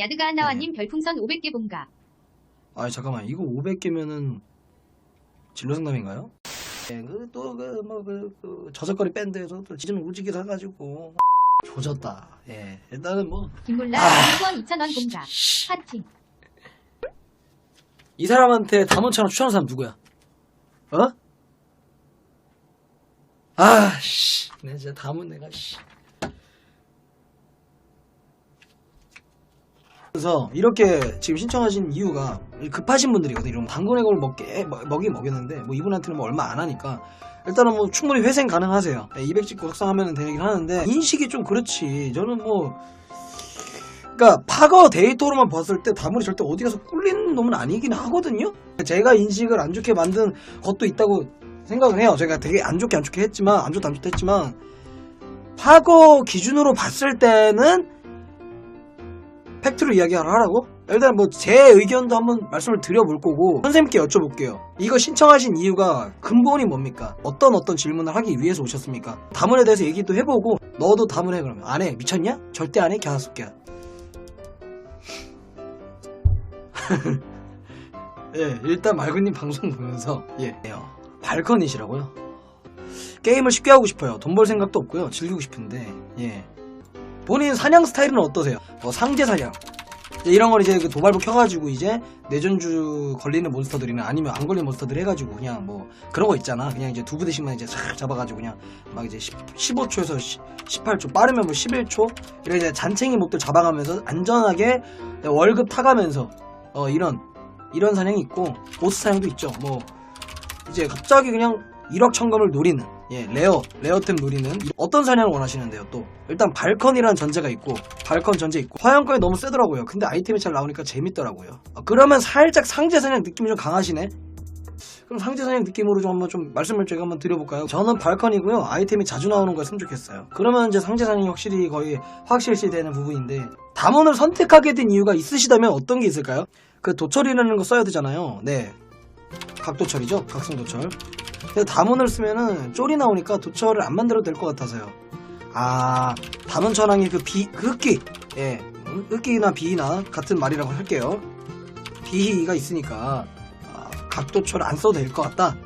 야드가 한나와님 별풍선 500개 본가. 아 잠깐만 이거 500개면은 진로 상담인가요? 네, 그또그 뭐그 그 저작거리 밴드에서 또 지금 우지게 사가지고 조졌다. 예 일단은 뭐이 김몰라 아. 후원 2,000원 본가. 하팅. 사람한테 담원처럼 추천하는 사람 누구야? 어? 아 씨 내가 진짜 담은 내가 씨. 그래서 이렇게 지금 신청하신 이유가 급하신 분들이거든 이런 당근액을 먹게 먹- 먹이 먹였는데 뭐 이분한테는 뭐 얼마 안 하니까 일단은 뭐 충분히 회생 가능하세요. 200 찍고 확상하면 되긴 하는데 인식이 좀 그렇지. 저는 뭐 그러니까 파거 데이터로만 봤을 때 다물이 절대 어디 가서 꿀리는 놈은 아니긴 하거든요. 제가 인식을 안 좋게 만든 것도 있다고 생각을 해요. 제가 되게 안 좋게 안 좋게 했지만 안 좋다 안 좋다 했지만 파거 기준으로 봤을 때는 팩트로 이야기를 하라고? 일단 뭐 제 의견도 한번 말씀을 드려볼 거고 선생님께 여쭤볼게요. 이거 신청하신 이유가 근본이 뭡니까? 어떤 어떤 질문을 하기 위해서 오셨습니까? 다문에 대해서 얘기도 해보고 너도 다문해 그러면 안 해? 미쳤냐? 절대 안 해? 갸속야 예, 일단 말근님 방송 보면서 예, 예요. 발컨이시라고요? 게임을 쉽게 하고 싶어요. 돈 벌 생각도 없고요. 즐기고 싶은데 예. 본인 사냥 스타일은 어떠세요? 뭐 상제 사냥 이런 걸 이제 그 도발부 켜가지고 이제 내전주 걸리는 몬스터들이나 아니면 안 걸리는 몬스터들 해가지고 그냥 뭐 그런 거 있잖아. 그냥 이제 두 부대씩만 이제 싹 잡아가지고 그냥 막 이제 10, 15초에서 18초 빠르면 뭐 11초 이런 이제 잔챙이 몹들 잡아가면서 안전하게 월급 타가면서 어 이런 이런 사냥이 있고 보스 사냥도 있죠. 뭐 이제 갑자기 그냥 1억 천금을 노리는 예 레어 레어템 노리는 어떤 사냥을 원하시는데요 또? 일단 발컨이라는 전제가 있고 발컨 전제 있고. 화염권이 너무 세더라고요. 근데 아이템이 잘 나오니까 재밌더라고요. 아, 그러면 살짝 상제 사냥 느낌이 좀 강하시네? 그럼 상제 사냥 느낌으로 좀 한번 좀 말씀을 제가 한번 드려볼까요? 저는 발컨이고요. 아이템이 자주 나오는 거였으면 좋겠어요. 그러면 이제 상제 사냥이 확실히 거의 확실시 되는 부분인데 담원을 선택하게 된 이유가 있으시다면 어떤 게 있을까요? 그 도철이라는 거 써야 되잖아요. 네. 각도철이죠? 각성도철 그래서 담원을 쓰면은 쫄이 나오니까 도철을 안 만들어도 될 것 같아서요. 아, 담원 천왕이 그 비, 그 흑기. 예. 음, 흑기나 비나 같은 말이라고 할게요. 비가 있으니까, 아, 각도철 안 써도 될 것 같다.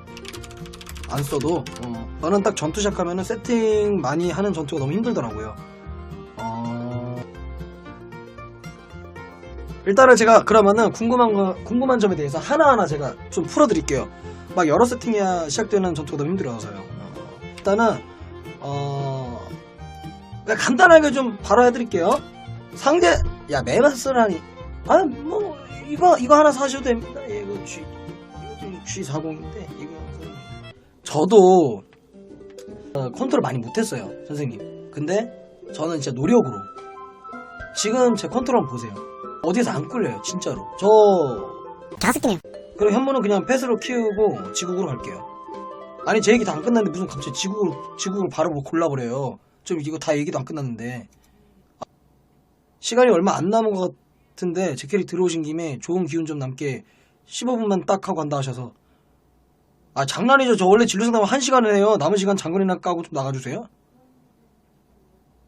안 써도, 어, 저는 딱 전투 시작하면은 세팅 많이 하는 전투가 너무 힘들더라고요. 어, 일단은 제가 그러면은 궁금한 거, 궁금한 점에 대해서 하나하나 제가 좀 풀어드릴게요. 막 여러 세팅이야 시작되는 전투가 너무 힘들어서요. 어, 일단은 어 간단하게 좀 바로 해드릴게요. 상대 야 메마스라니 아뭐 이거 이거 하나 사셔도 됩니다. 예, 이거 G 이거 G40인데 이거 저도 어, 컨트롤 많이 못했어요 선생님. 근데 저는 진짜 노력으로 지금 제 컨트롤 보세요. 어디서 안 끌려요 진짜로. 저 자스키네요. 그럼 현무는 그냥 패스로 키우고 지국으로 갈게요. 아니 제 얘기 다 안 끝났는데 무슨 갑자기 지국으로 지국을 바로 뭐 골라버려요. 좀 이거 다 얘기도 안 끝났는데 아, 시간이 얼마 안 남은 것 같은데 제 캐리 들어오신 김에 좋은 기운 좀 남게 15분만 딱 하고 간다 하셔서 아 장난이죠. 저 원래 진로 상담 한 시간을 해요. 남은 시간 장거리나 까고 좀 나가주세요.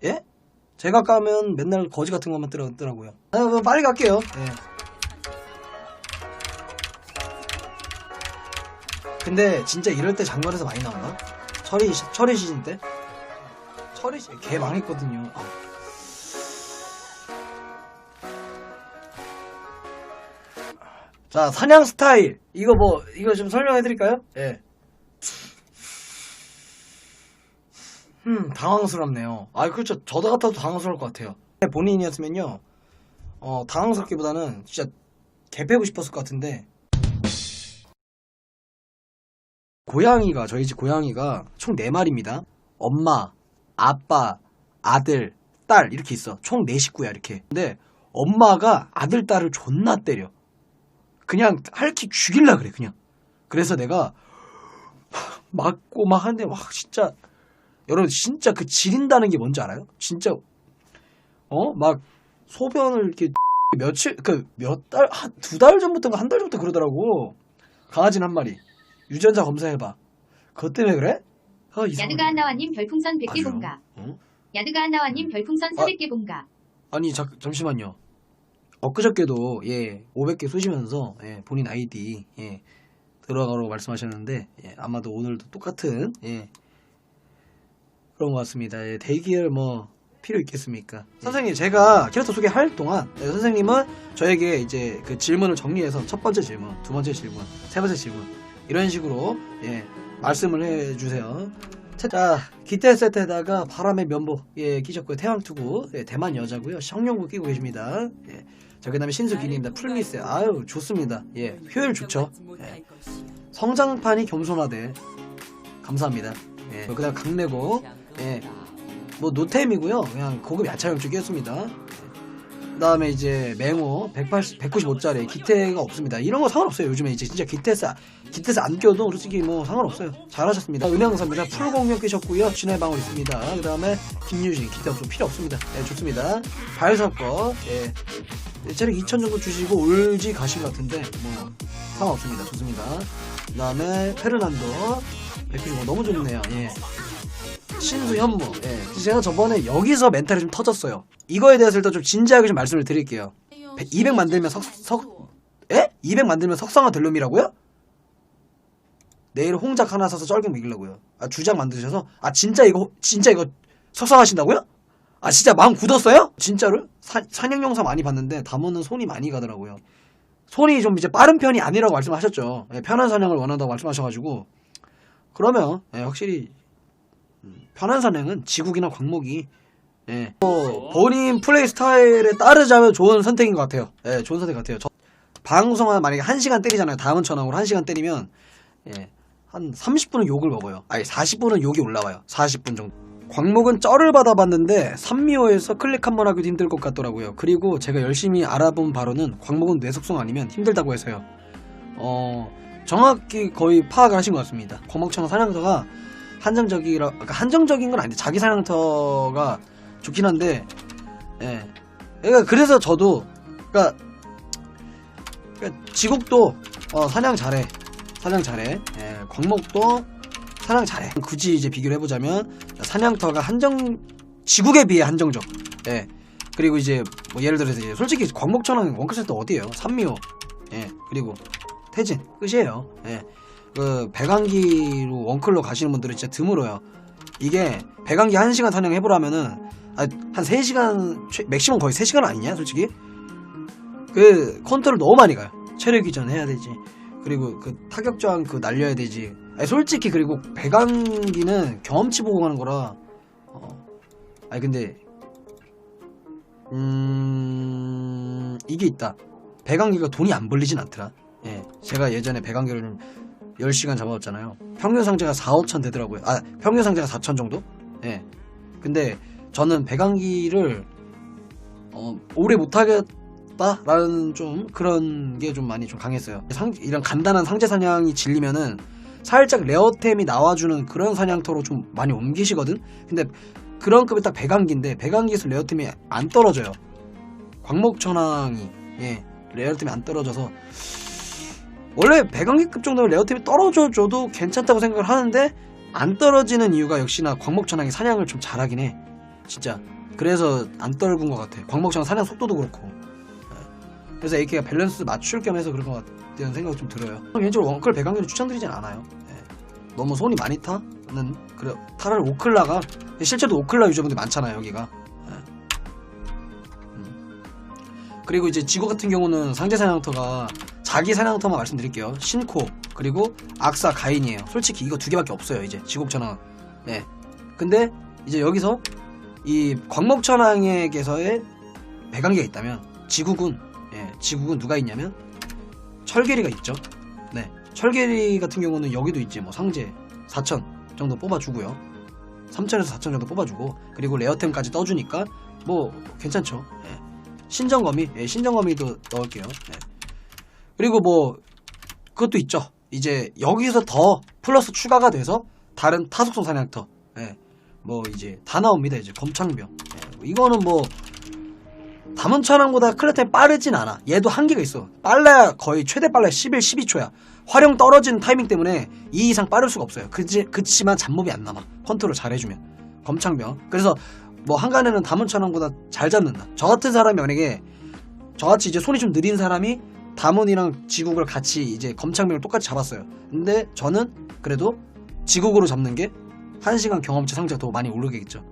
예? 제가 까면 맨날 거지 같은 것만 뜨더라고요. 아, 빨리 갈게요. 예. 근데 진짜 이럴 때 장관에서 많이 나온다? 철이, 시- 철의 시즌 때? 철의 시즌, 개 망했거든요. 아. 자, 사냥 스타일. 이거 뭐, 이거 좀 설명해드릴까요? 예. 음, 당황스럽네요. 아, 그렇죠. 저도 같아도 당황스러울 것 같아요. 본인이었으면요, 어, 당황스럽기보다는 진짜 개 패고 싶었을 것 같은데, 고양이가 저희 집 고양이가 총 4마리입니다. 엄마, 아빠, 아들, 딸 이렇게 있어. 총 4식구야 이렇게. 근데 엄마가 아들, 딸을 존나 때려. 그냥 할퀴 죽일라 그래 그냥. 그래서 내가 맞고 막 하는데 와 진짜 여러분 진짜 그 지린다는 게 뭔지 알아요? 진짜 어? 막 소변을 이렇게 며칠 그 몇 달 한 두 달 전부터 한달 전부터 그러더라고. 강아지는 한 마리. 유전자 검사해봐. 그것 때문에 그래? 아. 야드가 한나와님 별풍선 100개 맞아요. 본가. 어? 야드가 한나와님 별풍선 아. 400개 본가. 아니, 자, 잠시만요. 엊그저께도 예 500개 쏘시면서 예, 본인 아이디 예, 들어가라고 말씀하셨는데 예, 아마도 오늘도 똑같은 예, 그런 것 같습니다. 예, 대기열 뭐 필요 있겠습니까? 선생님 제가 캐릭터 소개할 동안 예, 선생님은 저에게 이제 그 질문을 정리해서 첫 번째 질문, 두 번째 질문, 세 번째 질문 이런 식으로 예, 말씀을 해주세요. 자, 기태 세트에다가 바람의 면보 예 끼셨고요. 태왕투구 예, 대만 여자고요. 성룡구 끼고 계십니다. 예. 자, 그다음에 신수 기니입니다. 풀미스 아유 좋습니다. 예, 효율 좋죠. 예. 성장판이 겸손하대. 감사합니다. 예. 그다음 강내고 예. 뭐 노템이고요. 그냥 고급 야차형 쪽이었습니다. 그 다음에 이제 맹호 180, 195짜리 기태가 없습니다. 이런 거 상관없어요. 요즘에 이제 진짜 기태스, 기태스 안 껴도 솔직히 뭐 상관없어요. 잘하셨습니다. 은행사입니다. 풀공격 끼셨고요. 진해 방울 있습니다. 그 다음에 김유진 기태 없으면 필요 없습니다. 예, 좋습니다. 발사거 예. 체력 2000 정도 주시고 올지 가신 것 같은데 뭐 상관없습니다. 좋습니다. 그 다음에 페르난도 195 너무 좋네요. 예. 신수 현무. 예. 제가 저번에 여기서 멘탈이 좀 터졌어요. 이거에 대해서 일단 좀 진지하게 좀 말씀을 드릴게요. 200 만들면 석, 석, 에? 200 만들면 석상화 될 놈이라고요? 내일 홍작 하나 사서 쩔경 먹이려고요. 아, 주작 만드셔서? 아, 진짜 이거, 진짜 이거 석상하신다고요? 아, 진짜 마음 굳었어요? 진짜로? 사, 사냥 영상 많이 봤는데 담으는 손이 많이 가더라고요. 손이 좀 이제 빠른 편이 아니라고 말씀하셨죠. 예, 편한 사냥을 원한다고 말씀하셔가지고. 그러면, 예, 확실히 편한 산행은 지국이나 광목이 예. 뭐, 본인 플레이 스타일에 따르자면 좋은 선택인 것 같아요. 예, 좋은 선택 같아요. 저, 방송한 만약에 1시간 때리잖아요. 다음은 천왕으로 1시간 때리면 예, 한 30분은 욕을 먹어요. 아니 40분은 욕이 올라와요. 40분 정도. 광목은 쩔을 받아봤는데 산미호에서 클릭 한 번 하기도 힘들 것 같더라고요. 그리고 제가 열심히 알아본 바로는 광목은 뇌속성 아니면 힘들다고 해서요. 어 정확히 거의 파악을 하신 것 같습니다. 광목천왕 사냥터가 한정적이라 그러니까 한정적인 건 아닌데 자기 사냥터가 좋긴 한데 예. 그러니까 그래서 저도 그러니까, 그러니까 지국도 어, 사냥 잘해. 사냥 잘해. 예, 광목도 사냥 잘해. 굳이 이제 비교를 해보자면 사냥터가 한정 지국에 비해 한정적. 예. 그리고 이제 뭐 예를 들어서 이제 솔직히 광목천왕 원클센터 어디에요? 산미호. 예. 그리고 태진. 끝이에요. 예 그 배강기로 원클로 가시는 분들은 진짜 드물어요. 이게 배강기 1시간 사냥 해보라면은 아, 한 3시간 최- 맥시멈 거의 3시간 아니냐 솔직히? 그 컨트롤 너무 많이 가요. 체력 이전 해야 되지. 그리고 그 타격 저항 그 날려야 되지. 아니, 솔직히 그리고 배강기는 경험치 보고 가는 거라 어. 아니 근데 음 이게 있다. 배강기가 돈이 안 벌리진 않더라. 예. 제가 예전에 배강기를 좀 10시간 잡아봤잖아요. 평균 상자가 4, 5천 되더라고요. 아, 평균 상자가 4천 정도? 예. 근데 저는 배강기를 어, 오래 못하겠다라는 좀 그런 게 좀 많이 좀 강했어요. 상, 이런 간단한 상제 사냥이 질리면은 살짝 레어템이 나와주는 그런 사냥터로 좀 많이 옮기시거든? 근데 그런 급이 딱 배강기인데 배강기에서 레어템이 안 떨어져요. 광목천왕이 예, 레어템이 안 떨어져서 원래 배강기급 정도면 레어템이 떨어져줘도 괜찮다고 생각을 하는데 안 떨어지는 이유가 역시나 광목천왕이 사냥을 좀 잘하긴 해 진짜 그래서 안 떨군 것 같아 광목천왕 사냥 속도도 그렇고 예. 그래서 AK가 밸런스 맞출 겸 해서 그런 것 같다는 생각이 좀 들어요 개인적으로 원클 배강기를 추천드리진 않아요 예. 너무 손이 많이 타는 그래 차라리 오클라가 실제로 오클라 유저분들이 많잖아요 여기가 예. 음. 그리고 이제 지구 같은 경우는 상대 사냥터가 자기 사냥터만 말씀드릴게요. 신코 그리고 악사 가인이에요. 솔직히 이거 두 개밖에 없어요. 이제 지국천왕. 네. 근데 이제 여기서 이 광목천왕에게서의 배관계가 있다면 지국은 예, 지국은 누가 있냐면 철계리가 있죠. 네. 철계리 같은 경우는 여기도 있지. 뭐 상제 4천 정도 뽑아주고요. 3천에서 4천 정도 뽑아주고 그리고 레어템까지 떠주니까 뭐 괜찮죠. 예. 신정거미, 예, 신정거미도 넣을게요. 예. 그리고 뭐 그것도 있죠. 이제 여기서 더 플러스 추가가 돼서 다른 타속성 사냥터, 예, 뭐 이제 다 나옵니다. 이제 검창병. 예, 이거는 뭐 담원천왕보다 클레템 빠르진 않아. 얘도 한계가 있어. 빨라야 거의 최대 빨라야 11, 12초야. 화령 떨어지는 타이밍 때문에 이 이상 빠를 수가 없어요. 그치, 그치만 잡몹이 안 남아. 컨트롤 잘 해주면. 검창병. 그래서 뭐 한간에는 담원천왕보다 잘 잡는다. 저 같은 사람이 만약에 저같이 이제 손이 좀 느린 사람이 다문이랑 지국을 같이 이제 검창명을 똑같이 잡았어요. 근데 저는 그래도 지국으로 잡는 게 1시간 경험치 상자가 더 많이 오르겠죠.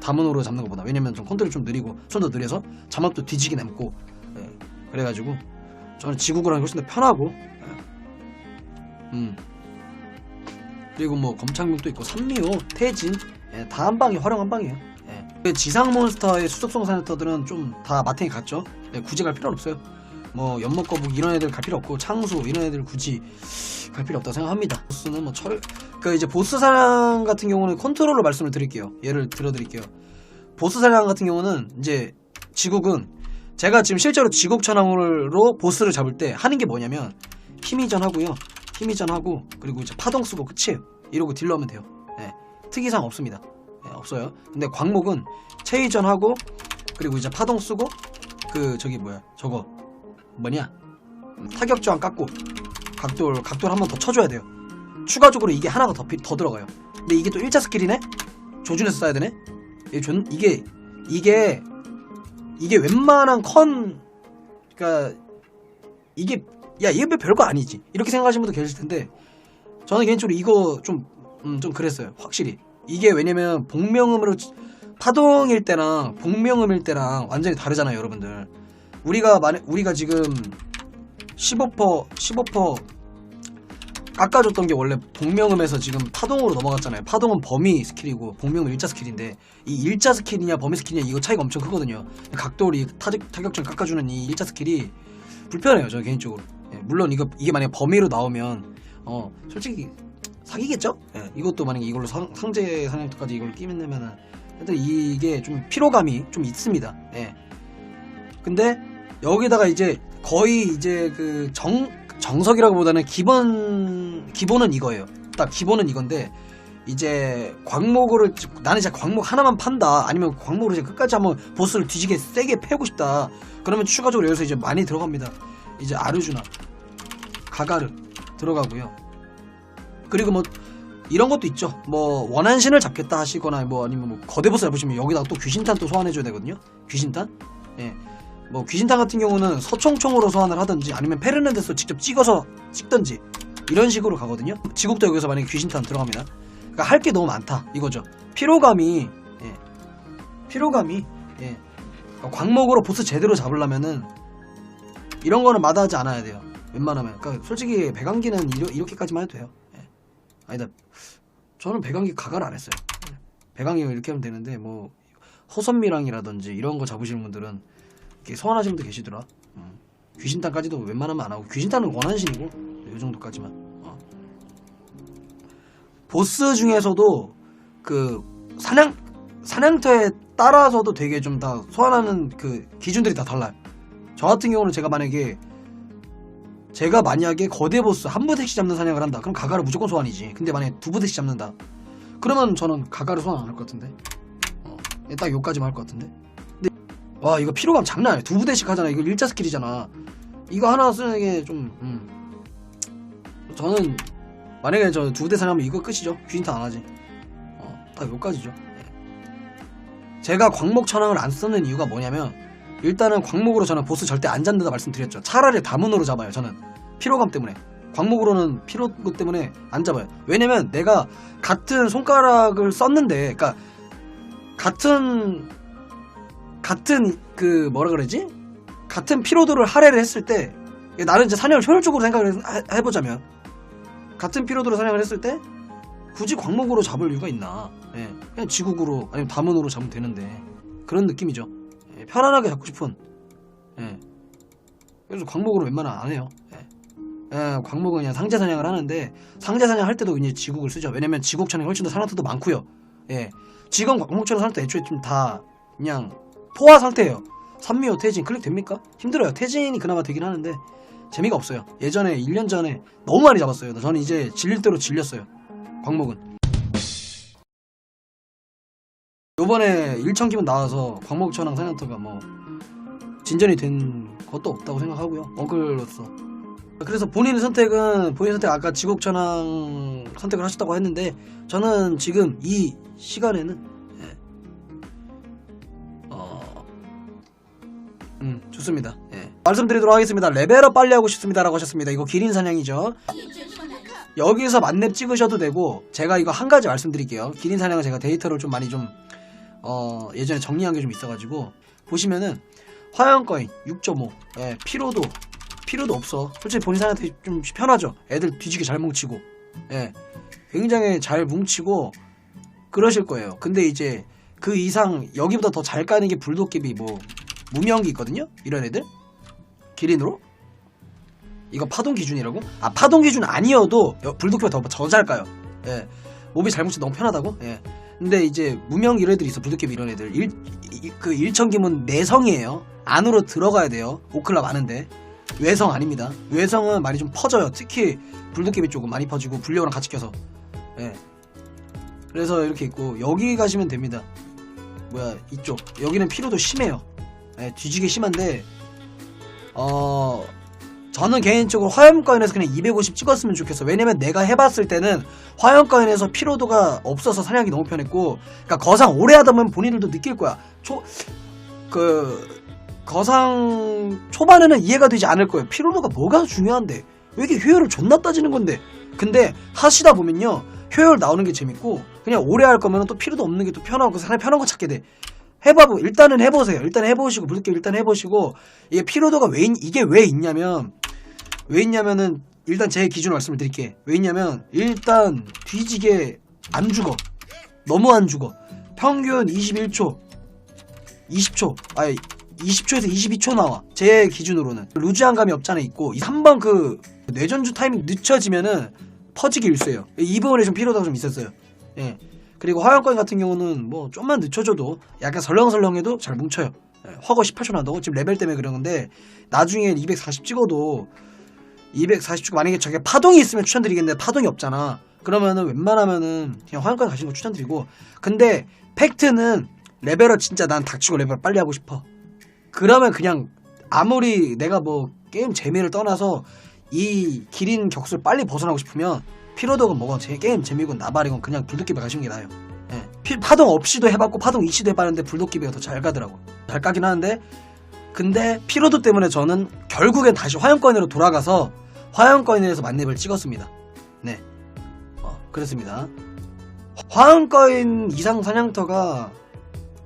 다문으로 잡는 것보다. 왜냐면 좀 컨트롤 좀 느리고 손도 느려서 자막도 뒤지게 남고 예, 그래가지고 저는 지국으로 하는 게 훨씬 더 편하고 예. 음. 그리고 뭐 검창명도 있고 산미호, 태진 예, 다 한 방이 활용 한 방이에요. 예. 그 지상 몬스터의 수속성 사이터들은 좀 다 마탱이. 예, 굳이 갈 필요는 없어요. 뭐 연못거북 이런 애들 갈 필요 없고 창수 이런 애들 굳이 갈 필요 없다고 생각합니다. 보스는 뭐 철, 그 이제 보스 사냥 같은 경우는 컨트롤로 말씀을 드릴게요. 예를 들어드릴게요. 보스 사냥 같은 경우는 이제 지국은 제가 지금 실제로 지국 천왕으로 보스를 잡을 때 하는 게 뭐냐면 힘이전 하고요. 힘이전 하고 그리고 이제 파동 쓰고 끝이에요. 이러고 딜러하면 돼요. 예, 특이사항 없습니다. 예, 없어요. 근데 광목은 체이전 하고 그리고 이제 파동 쓰고 그 저기 뭐야 저거 뭐냐 음, 타격 저항 깎고 각돌 각돌 한 번 더 쳐줘야 돼요. 추가적으로 이게 하나가 더, 피- 더 들어가요. 근데 이게 또 1차 스킬이네? 조준해서 써야 되네? 이게, 존- 이게, 이게, 웬만한 컨, 그니까, 이게, 야, 이게 뭐 별거 아니지. 이렇게 생각하시는 분도 계실 텐데, 저는 개인적으로 이거 좀, 음, 좀 그랬어요. 확실히. 이게 왜냐면, 복명음으로, 파동일 때랑, 복명음일 때랑 완전히 다르잖아요, 여러분들. 우리가 만 우리가 지금 15% 15% 깎아줬던 게 원래 복명음에서 지금 파동으로 넘어갔잖아요. 파동은 범위 스킬이고 복명은 일자 스킬인데 이 일자 스킬이냐 범위 스킬이냐 이거 차이가 엄청 크거든요. 각도리 타격 타격점 깎아주는 이 일자 스킬이 불편해요. 저 개인적으로. 예, 물론 이거 이게 만약 에 범위로 나오면 어 솔직히 사기겠죠? 예, 이것도 만약에 이걸로 상, 상제 사냥터까지 이걸 끼면 되면은 하여튼 이게 좀 피로감이 좀 있습니다. 예. 근데 여기다가 이제 거의 이제 그 정 정석이라고보다는 기본 기본은 이거예요. 딱 기본은 이건데 이제 광목을 나는 진짜 광목 하나만 판다. 아니면 광목으로 이제 끝까지 한번 보스를 뒤지게 세게 패고 싶다. 그러면 추가적으로 여기서 이제 많이 들어갑니다. 이제 아르주나 가가르 들어가고요. 그리고 뭐 이런 것도 있죠. 뭐 원한신을 잡겠다 하시거나 뭐 아니면 뭐 거대 보스 잡으시면 여기다가 또 귀신탄 또 소환해줘야 되거든요. 귀신탄? 예. 뭐 귀신탄 같은 경우는 서총총으로 소환을 하든지 아니면 페르난데스 직접 찍어서 찍든지 이런 식으로 가거든요. 지국도 여기서 만약에 귀신탄 들어갑니다. 그러니까 할 게 너무 많다 이거죠. 피로감이 예. 피로감이 예. 그러니까 광목으로 보스 제대로 잡으려면은 이런 거는 마다하지 않아야 돼요. 웬만하면. 그러니까 솔직히 배강기는 이러, 이렇게까지만 해도 돼요. 예. 아니다. 저는 배강기 가갈 안 했어요. 예. 배강기 이렇게 하면 되는데 뭐 허선미랑이라든지 이런 거 잡으시는 분들은 소환하시는 분도 계시더라. 음. 귀신탄까지도 웬만하면 안 하고 귀신탄은 원한신이고 이 정도까지만. 어. 보스 중에서도 그 사냥 사냥터에 따라서도 되게 좀 다 소환하는 그 기준들이 다 달라요. 저 같은 경우는 제가 만약에 제가 만약에 거대 보스 한 부대씩 잡는 사냥을 한다. 그럼 가가를 무조건 소환이지. 근데 만약에 두 부대씩 잡는다. 그러면 저는 가가를 소환 안 할 것 같은데. 어, 딱 요까지만 할 것 같은데. 와 이거 피로감 장난 아니야. 두 부대씩 하잖아. 이거 일자 스킬이잖아. 이거 하나 쓰는 게좀 음. 저는 만약에 저 두 부대 사냥하면 이거 끝이죠. 귀신탄 안 하지. 어딱 여기까지죠. 네. 제가 광목 천왕을 안 쓰는 이유가 뭐냐면 일단은 광목으로 저는 보스 절대 안 잡는다 말씀드렸죠. 차라리 다문으로 잡아요 저는. 피로감 때문에. 광목으로는 피로감 때문에 안 잡아요. 왜냐면 내가 같은 손가락을 썼는데 그러니까 같은 같은 그 뭐라 그러지? 같은 피로도를 할애를 했을 때 나는 이제 사냥을 효율적으로 생각을 해- 해보자면 같은 피로도로 사냥을 했을 때 굳이 광목으로 잡을 이유가 있나? 예, 그냥 지국으로 아니면 다문으로 잡으면 되는데 그런 느낌이죠. 예, 편안하게 잡고 싶은. 예. 그래서 광목으로 웬만하면 안 해요. 예. 예, 광목은 그냥 상자 사냥을 하는데 상자 사냥 할 때도 이제 지국을 쓰죠. 왜냐면 지국 천이 훨씬 더 사냥터도 많고요. 예, 지금 광목처럼 사냥터 애초에 좀 다 그냥 포화 상태예요. 산미호 태진 클릭 됩니까? 힘들어요. 태진이 그나마 되긴 하는데 재미가 없어요. 예전에 1년 전에 너무 많이 잡았어요. 저는 이제 질릴 대로 질렸어요. 광목은. 요번에 1천 기분 나와서 광목 천왕 사냥터가 뭐 진전이 된 것도 없다고 생각하고요. 어글로서. 그래서 본인의 선택은 본인 선택 아까 지곡 천왕 선택을 하셨다고 했는데 저는 지금 이 시간에는 좋습니다. 예. 말씀드리도록 하겠습니다. 레벨업 빨리 하고 싶습니다라고 하셨습니다. 이거 기린 사냥이죠. 여기서 만렙 찍으셔도 되고 제가 이거 한 가지 말씀드릴게요. 기린 사냥은 제가 데이터를 좀 많이 좀 어, 예전에 정리한 게 좀 있어가지고 보시면은 화염거인 6.5 예, 피로도 피로도 없어. 솔직히 본인 사냥한테 좀 편하죠. 애들 뒤지게 잘 뭉치고 예, 굉장히 잘 뭉치고 그러실 거예요. 근데 이제 그 이상 여기보다 더 잘 까는 게 불도깨비 뭐 무명기 있거든요. 이런 애들 기린으로 이거 파동 기준이라고? 아 파동 기준 아니어도 여- 불도깨비가 더잘 까요. 예, 몸이 잘 뭉치 너무 편하다고? 예. 근데 이제 무명 이런 애들이 있어 불도깨비 이런 애들 일, 이- 그 일천기문 내성이에요. 안으로 들어가야 돼요. 오클라 많은데 외성 아닙니다. 외성은 많이 좀 퍼져요. 특히 불도깨비 쪽은 많이 퍼지고 불려랑 같이 껴서. 예. 그래서 이렇게 있고 여기 가시면 됩니다. 뭐야 이쪽 여기는 피로도 심해요. 예, 뒤지게 심한데 어 저는 개인적으로 화염거인에서 그냥 250 찍었으면 좋겠어. 왜냐면 내가 해봤을 때는 화염거인에서 피로도가 없어서 사냥이 너무 편했고, 그러니까 거상 오래 하다 보면 본인들도 느낄 거야. 초, 그, 거상 초반에는 이해가 되지 않을 거예요. 피로도가 뭐가 중요한데? 왜 이렇게 효율을 존나 따지는 건데? 근데 하시다 보면요. 효율 나오는 게 재밌고, 그냥 오래 할 거면 또 피로도 없는 게 또 편하고, 사람이 편한 거 찾게 돼. 해봐보, 일단은 해보세요. 일단 해보시고, 물게 일단 해보시고, 이게 피로도가 왜, 있- 이게 왜 있냐면, 왜 있냐면은, 일단 제 기준 말씀을 드릴게. 왜 있냐면, 일단, 뒤지게 안 죽어. 너무 안 죽어. 평균 21초, 20초, 아니, 20초에서 22초 나와. 제 기준으로는. 루즈한 감이 없잖아, 있고. 한번 그, 뇌전주 타이밍 늦춰지면은, 퍼지기 일수예요. 이 부분에 좀 피로도가 좀 있었어요. 예. 그리고 화염거인 같은 경우는 뭐 좀만 늦춰줘도 약간 설렁설렁해도 잘 뭉쳐요. 예, 화거 18초 난다고 지금 레벨 때문에 그런 건데 나중에 240 찍어도 240 찍고 만약에 저게 파동이 있으면 추천드리겠는데 파동이 없잖아. 그러면은 웬만하면은 그냥 화염거인 가시는 거 추천드리고 근데 팩트는 레벨업 진짜 난 닥치고 레벨업 빨리 하고 싶어. 그러면 그냥 아무리 내가 뭐 게임 재미를 떠나서 이 기린 격수를 빨리 벗어나고 싶으면 피로도가 뭐건 제 게임 재미건 나발이건 그냥 불도끼비 가시는 게 나아요. 예. 피- 파동 없이도 해봤고 파동 이시도 해봤는데 불도끼비가 더 잘 가더라고. 잘 까긴 하는데 근데 피로도 때문에 저는 결국엔 다시 화염거인으로 돌아가서 화염거인에서 만렙을 찍었습니다. 네. 어, 그렇습니다. 화염거인 이상 사냥터가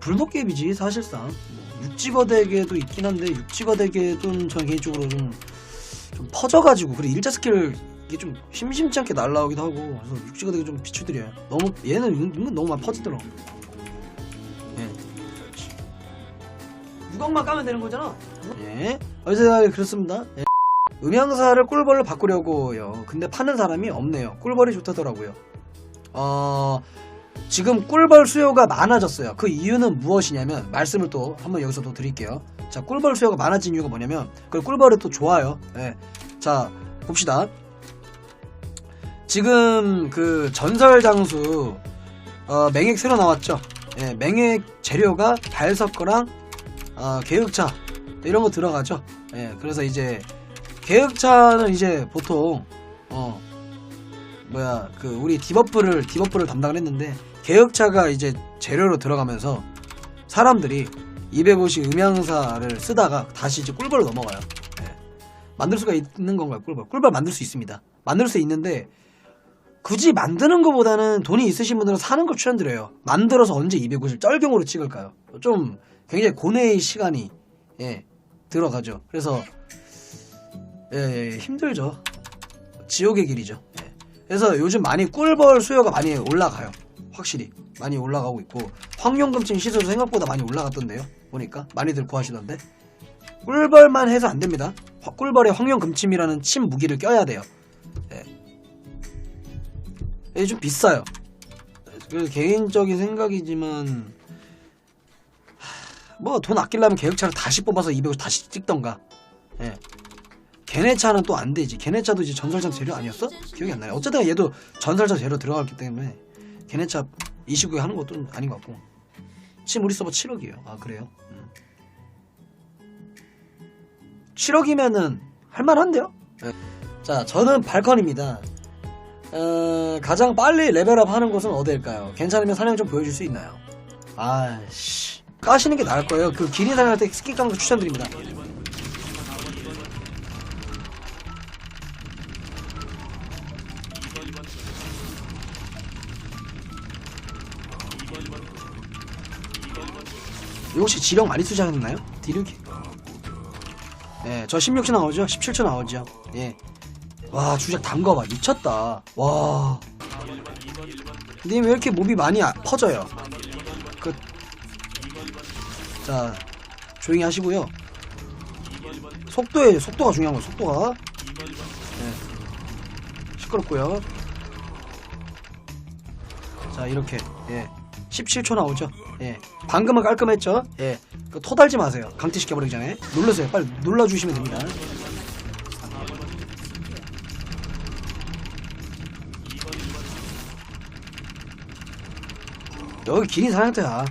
불도깨비지 사실상 뭐 육지거 대계도 있긴 한데 육지거 대계도 전 개인적으로 좀, 좀 퍼져가지고 그리고 일자 스킬 이게 좀 심심치 않게 날라오기도 하고 그래서 육지거대계 좀 비추드려요 너무 얘는 은- 은근 너무 많이 퍼지더라 예. 6억만 까면 되는 거잖아 예 어제 그렇습니다 예. 음향사를 꿀벌로 바꾸려고요 근데 파는 사람이 없네요 꿀벌이 좋다더라고요 어 지금 꿀벌 수요가 많아졌어요. 그 이유는 무엇이냐면 말씀을 또 한번 여기서 또 드릴게요. 자, 꿀벌 수요가 많아진 이유가 뭐냐면 그 꿀벌이 또 좋아요. 예. 자, 봅시다. 지금 그 전설 장수 어, 맹액 새로 나왔죠. 예, 맹액 재료가 발석거랑 어, 개흑차 이런 거 들어가죠. 예, 그래서 이제 개흑차는 이제 보통 어 뭐야 그 우리 디버프를 디버프를 담당을 했는데 개혁차가 이제 재료로 들어가면서 사람들이 250 음향사를 쓰다가 다시 이제 꿀벌로 넘어가요. 예. 만들 수가 있는 건가요, 꿀벌? 꿀벌 만들 수 있습니다. 만들 수 있는데 굳이 만드는 것보다는 돈이 있으신 분들은 사는 걸 추천드려요. 만들어서 언제 250을 쩔경으로 찍을까요? 좀 굉장히 고뇌의 시간이 예, 들어가죠. 그래서 예, 예, 힘들죠. 지옥의 길이죠. 예. 그래서 요즘 많이 꿀벌 수요가 많이 올라가요. 확실히 많이 올라가고 있고 황룡금침 시세도 생각보다 많이 올라갔던데요. 보니까 많이들 구하시던데 꿀벌만 해서 안 됩니다. 화- 꿀벌에 황룡금침이라는 침 무기를 껴야 돼요. 예. 이게 좀 비싸요. 그 개인적인 생각이지만 뭐 돈 아끼려면 계획차를 다시 뽑아서 200을 다시 찍던가. 예. 걔네 차는 또 안 되지. 걔네 차도 이제 전설차 재료 아니었어? 기억이 안 나요. 어쨌든 얘도 전설차 재료 들어갔기 때문에 걔네 차이 시국에 하는 것도 아닌 것 같고. 지금 우리 서버 7억이에요. 아 그래요? 음. 7억이면은 할만한데요? 네. 자, 저는 발컨입니다. 어, 가장 빨리 레벨업 하는 곳은 어딜까요? 괜찮으면 사냥 좀 보여줄 수 있나요? 아씨 까시는 게 나을 거예요 그 길이 사냥할 때 스킬 까는 거 추천드립니다 혹시 지령 많이 투자했나요? 디륙이? 예, 저 16초 나오죠? 17초 나오죠? 예. 와, 주작 담가 봐. 미쳤다. 와. 님 왜 이렇게 몸이 많이 아- 퍼져요? 그, 자, 조용히 하시고요. 속도에, 속도가 중요한 거예요, 속도가. 예. 시끄럽고요. 자, 이렇게, 예. 17초 나오죠? 예. 방금은 깔끔했죠? 예. 그 토달지 마세요. 강퇴시켜버리기 전에. 눌러세요. 빨리 눌러주시면 됩니다. 여기 기린 사냥터야.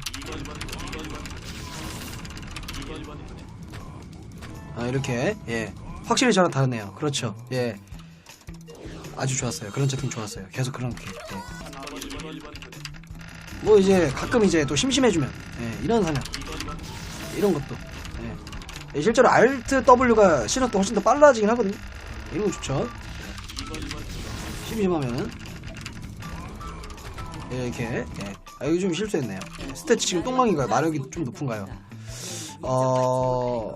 아, 이렇게, 예. 확실히 저랑 다르네요. 그렇죠. 예. 아주 좋았어요. 그런 작품 좋았어요. 계속 그렇게. 예. 뭐 이제 가끔 이제 또 심심해주면 예, 이런 사냥 이런 것도 예. 예, 실제로 Alt W가 시력도 훨씬 더 빨라지긴 하거든요. 이런 거 좋죠. 예. 심심하면은 예, 이렇게 예. 아 이거 좀 실수했네요. 예, 스탯 지금 똥망인가요? 마력이 좀 높은가요? 어.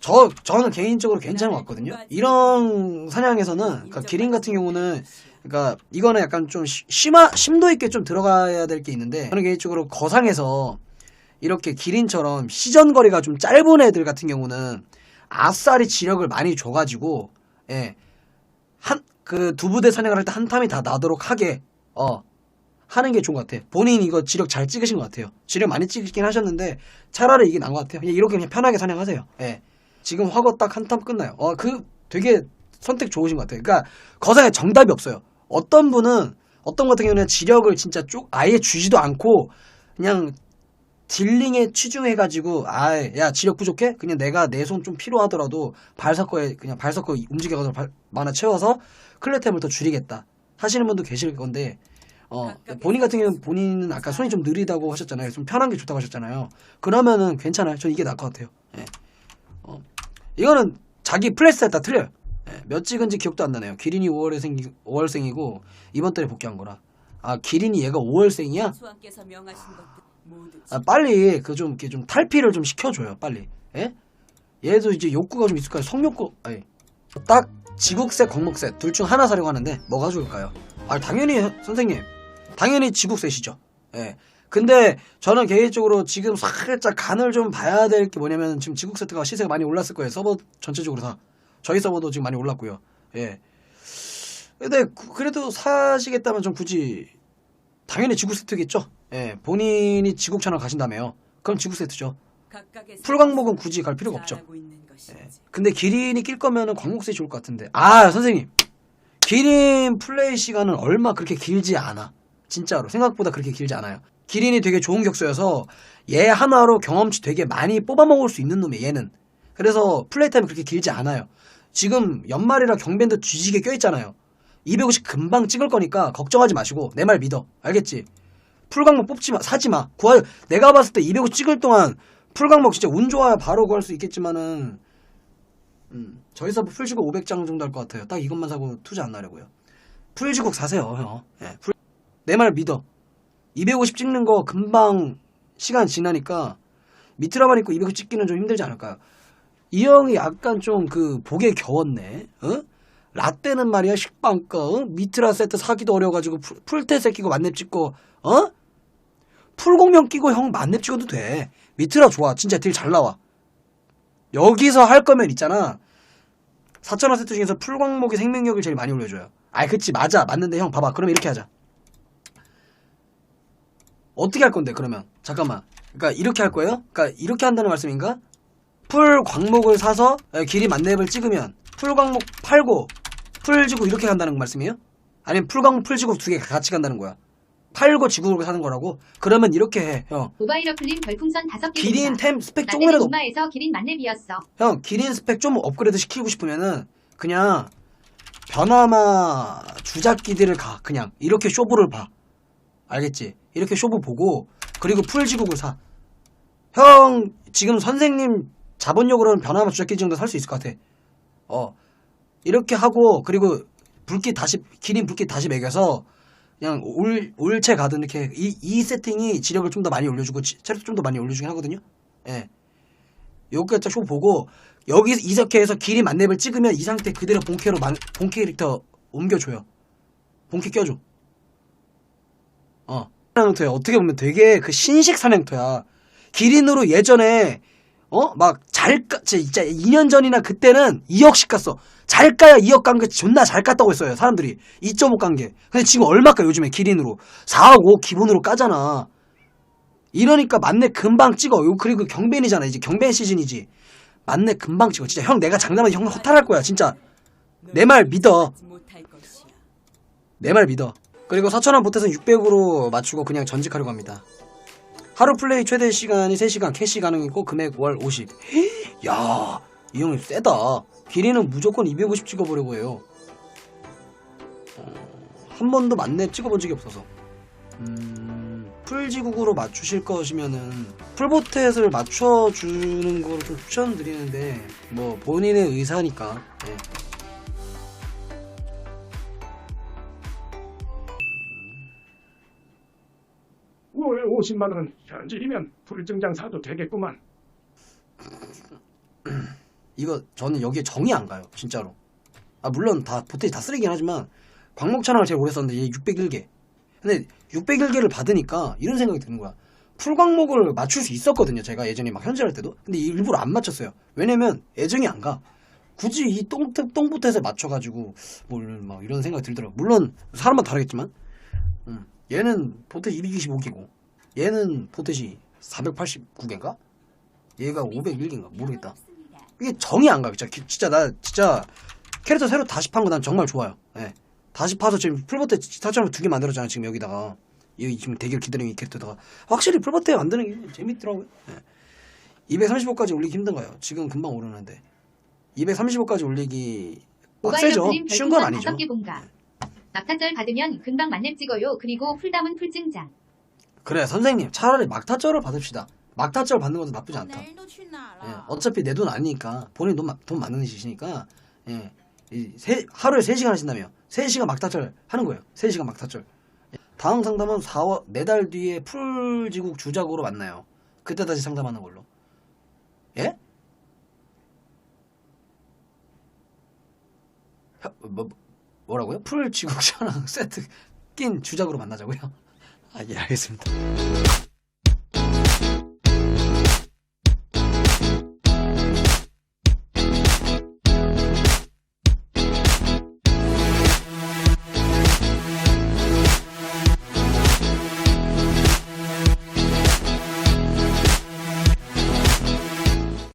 저, 저는 개인적으로 괜찮은 것 같거든요. 이런 사냥에서는, 그러니까 기린 같은 경우는, 그러니까 이거는 약간 좀 시- 심하, 심도 있게 좀 들어가야 될 게 있는데, 저는 개인적으로 거상에서 이렇게 기린처럼 시전거리가 좀 짧은 애들 같은 경우는 아싸리 지력을 많이 줘가지고, 예, 한, 그 두 부대 사냥을 할 때 한 탐이 다 나도록 하게, 어, 하는 게 좋은 것 같아. 본인 이거 지력 잘 찍으신 것 같아요. 지력 많이 찍긴 하셨는데, 차라리 이게 나은 것 같아요. 그냥 이렇게 그냥 편하게 사냥하세요. 예. 지금 화거 딱 한 탐 끝나요. 어, 그 되게 선택 좋으신 것 같아요. 그러니까 거상에 정답이 없어요. 어떤 분은 어떤 것 같은 경우는 지력을 진짜 쭉 아예 주지도 않고 그냥 딜링에 치중해가지고 아야 지력 부족해? 그냥 내가 내 손 좀 필요하더라도 발석거에 그냥 발석거 움직여가지고 발, 만화 채워서 클레템을 더 줄이겠다 하시는 분도 계실 건데 어 본인 같은 경우는 본인은 아까 손이 좀 느리다고 하셨잖아요. 좀 편한 게 좋다고 하셨잖아요. 그러면은 괜찮아요. 전 이게 나을 것 같아요. 예. 어, 이거는 자기 플레이스타일 다 틀려요. 예, 몇 찍은지 기억도 안 나네요. 기린이 5월에 생기 5월생이고 이번 달에 복귀한 거라. 아 기린이 얘가 5월생이야? 수왕께서 명하신 것들 모두 아 빨리 그 좀 이렇게 좀 탈피를 좀 시켜줘요. 빨리. 예? 얘도 이제 욕구가 좀 있을 거예요. 성욕구. 아니 딱 지국세 광목세 둘중 하나 사려고 하는데 뭐가 좋을까요? 아 당연히 선생님 당연히 지국세시죠. 예. 근데 저는 개인적으로 지금 살짝 간을 좀 봐야 될 게 뭐냐면 지금 지국 세트가 시세가 많이 올랐을 거예요. 서버 전체적으로 다. 저희 서버도 지금 많이 올랐고요. 예. 근데 그- 그래도 사시겠다면 좀 굳이 당연히 지국 세트겠죠. 예. 본인이 지국 채널 가신다며요. 그럼 지국 세트죠. 각각의 풀광목은 굳이 갈 필요가 없죠. 것이지. 근데 기린이 낄 거면은 광목세 좋을 것 같은데. 아, 선생님. 기린 플레이 시간은 얼마 그렇게 길지 않아. 진짜로. 생각보다 그렇게 길지 않아요. 기린이 되게 좋은 격수여서 얘 하나로 경험치 되게 많이 뽑아먹을 수 있는 놈이에요, 얘는. 그래서 플레이 타임이 그렇게 길지 않아요. 지금 연말이라 경밴드 뒤지게 껴있잖아요. 250 금방 찍을 거니까 걱정하지 마시고 내 말 믿어. 알겠지? 풀광목 뽑지 마, 사지 마. 구할, 내가 봤을 때 250 찍을 동안 풀광목 진짜 운 좋아야 바로 구할 수 있겠지만은 음, 저희 서버 풀지국 500장 정도 할 것 같아요. 딱 이것만 사고 투자 안 나려고요. 풀지국 사세요, 형. 예, 풀... 내 말 믿어. 250 찍는 거 금방 시간 지나니까 미트라만 있고 250 찍기는 좀 힘들지 않을까요? 이 형이 약간 좀 그 복에 겨웠네. 어? 라떼는 말이야 식빵 거 어? 미트라 세트 사기도 어려워가지고 풀- 풀테세 끼고 만렙 찍고 어? 풀공명 끼고 형 만렙 찍어도 돼. 미트라 좋아. 진짜 딜 잘 나와. 여기서 할 거면 있잖아. 4천원 세트 중에서 풀광목이 생명력을 제일 많이 올려줘요. 아이, 그치, 맞아. 맞는데, 형, 봐봐. 그러면 이렇게 하자. 어떻게 할 건데, 그러면? 잠깐만. 그러니까, 이렇게 할 거예요? 그러니까, 이렇게 한다는 말씀인가? 풀 광목을 사서, 에, 길이 만렙을 찍으면, 풀 광목 팔고, 풀 지구 이렇게 간다는 말씀이에요? 아니면 풀 광목, 풀 지구 두 개 같이 간다는 거야? 팔고 지구를 사는 거라고? 그러면 이렇게 해, 형. 모바일 어플님 별풍선 5개 기린 봉가. 템 스펙 조금이라도 인마에서 기린 만렙이었어. 형 기린 스펙 좀 업그레이드 시키고 싶으면은 그냥 변화마 주작기들을 가 그냥 이렇게 쇼부를 봐 알겠지 이렇게 쇼부 보고 그리고 풀지국을 사 형 지금 선생님 자본력으로는 변화마 주작기 정도 살 수 있을 것 같아 어 이렇게 하고 그리고 불빛 다시 기린 불빛 다시 매겨서 그냥 올, 올체 가든 이렇게 이, 이 세팅이 지력을 좀 더 많이 올려주고 지- 체력도 좀 더 많이 올려주긴 하거든요. 예. 요까지 쇼 보고 여기 이렇게 해서 길이 만렙을 찍으면 이 상태 그대로 본캐로 만, 본 캐릭터 옮겨줘요. 본캐 껴줘. 어. 사냥터야. 어떻게 보면 되게 그 신식 사냥터야. 기린으로 예전에 어? 막 잘 까, 진짜 2년 전이나 그때는 2억씩 갔어. 잘 까야 2억 간 게 존나 잘 깠다고 했어요. 사람들이. 2.5 간 게. 근데 지금 얼마 까 요즘에 기린으로. 4억 5 기본으로 까잖아. 이러니까 만렙 금방 찍어. 요 그리고 경벤이잖아. 이제 경벤 시즌이지. 만렙 금방 찍어. 진짜 형 내가 장담하면 형 허탈할 거야. 진짜. 내 말 믿어. 내 말 믿어. 그리고 4,000원 보태서는 600으로 맞추고 그냥 전직하려고 합니다. 하루 플레이 최대 시간이 3시간, 캐시 가능이고 금액 월 50. 야, 이 형이 세다. 길이는 무조건 250 찍어보려고 해요. 어, 한 번도 만렙 찍어본 적이 없어서. 음, 풀지국으로 맞추실 것이면은 풀보텟을 맞춰주는 거를 좀 추천드리는데 뭐 본인의 의사니까. 예. 월 50만 원은 현질이면 불증장 사도 되겠구만. 이거 저는 여기에 정이 안 가요 진짜로. 아 물론 다 보태지 다 쓰레기긴 하지만 광목 촬영을 제가 오래 썼는데 얘 601개. 근데 601개를 받으니까 이런 생각이 드는 거야. 풀광목을 맞출 수 있었거든요 제가 예전에 막 현질할 때도. 근데 일부러 안 맞췄어요. 왜냐면 애정이 안 가. 굳이 이 똥, 똥부터에서 맞춰가지고 뭐막 이런 생각이 들더라고. 물론 사람마다 다르겠지만. 음, 얘는 보태 225개고 얘는 보태시 489개인가 얘가 501개인가 모르겠다 이게 정이 안 가. 진짜, 기- 진짜 나 진짜 캐릭터 새로 다시 판 거 난 정말 좋아요. 예. 다시 파서 지금 풀버테 타처럼 두개 만들었잖아 지금 여기다가 이 지금 대결 기다리는 이 캐릭터다가 확실히 풀버테 만드는 게 재밌더라고요. 예. 235까지 올리기 힘든 거예요. 지금 금방 오르는데 235까지 올리기 빡세죠. 쉬운 건 아니죠. 5 낙타절 받으면 금방 만렙 찍어요. 그리고 풀담은 풀증장. 그래 선생님 차라리 막타절을 받읍시다. 막타절 받는 것도 나쁘지 않다. 아, 예, 어차피 내 돈 아니니까 본인 돈, 돈 맞는 짓이니까 예, 이 세, 하루에 3시간 하신다며 3시간 막타절 하는 거예요. 3시간 막타절. 예. 다음 상담은 4월 네달 뒤에 풀지국 주작으로 만나요. 그때 다시 상담하는 걸로. 예? 뭐, 뭐. 뭐라고요? 풀 지국 전화 세트 낀 주작으로 만나자고요? 아 예 알겠습니다